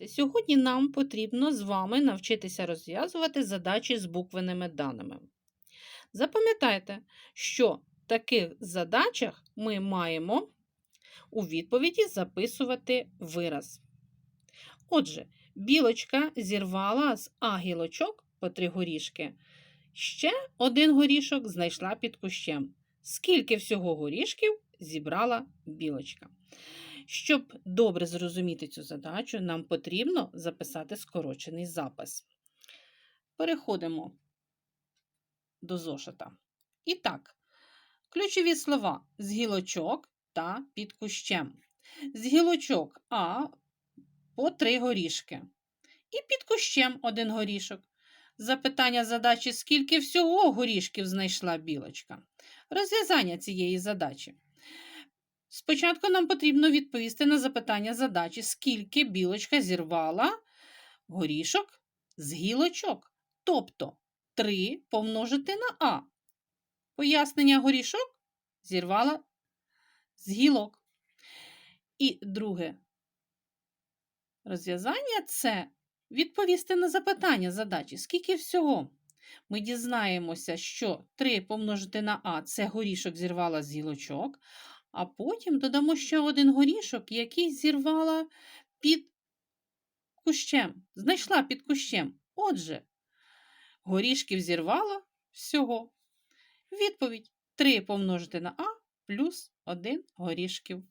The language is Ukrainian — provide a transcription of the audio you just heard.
Діти, сьогодні нам потрібно з вами навчитися розв'язувати задачі з буквеними даними. Запам'ятайте, що в таких задачах ми маємо у відповіді записувати вираз. Отже, білочка зірвала з А гілочок по три горішки. Ще один горішок знайшла під кущем. Скільки всього горішків зібрала білочка? Щоб добре зрозуміти цю задачу, нам потрібно записати скорочений запис. Переходимо до зошита. І так, ключові слова з гілочок та під кущем. З гілочок А по три горішки. І під кущем один горішок. Запитання задачі, скільки всього горішків знайшла білочка. Розв'язання цієї задачі. Спочатку нам потрібно відповісти на запитання задачі, скільки білочка зірвала горішок з гілочок. Тобто 3 помножити на А. Пояснення горішок зірвала з гілок. І друге розв'язання це відповісти на запитання задачі, скільки всього. Ми дізнаємося, що 3 помножити на А це горішок зірвала з гілочок, а потім додамо ще один горішок, який зірвала під кущем, знайшла під кущем. Отже, горішків зірвала всього. Відповідь 3 помножити на А плюс 1 горішків.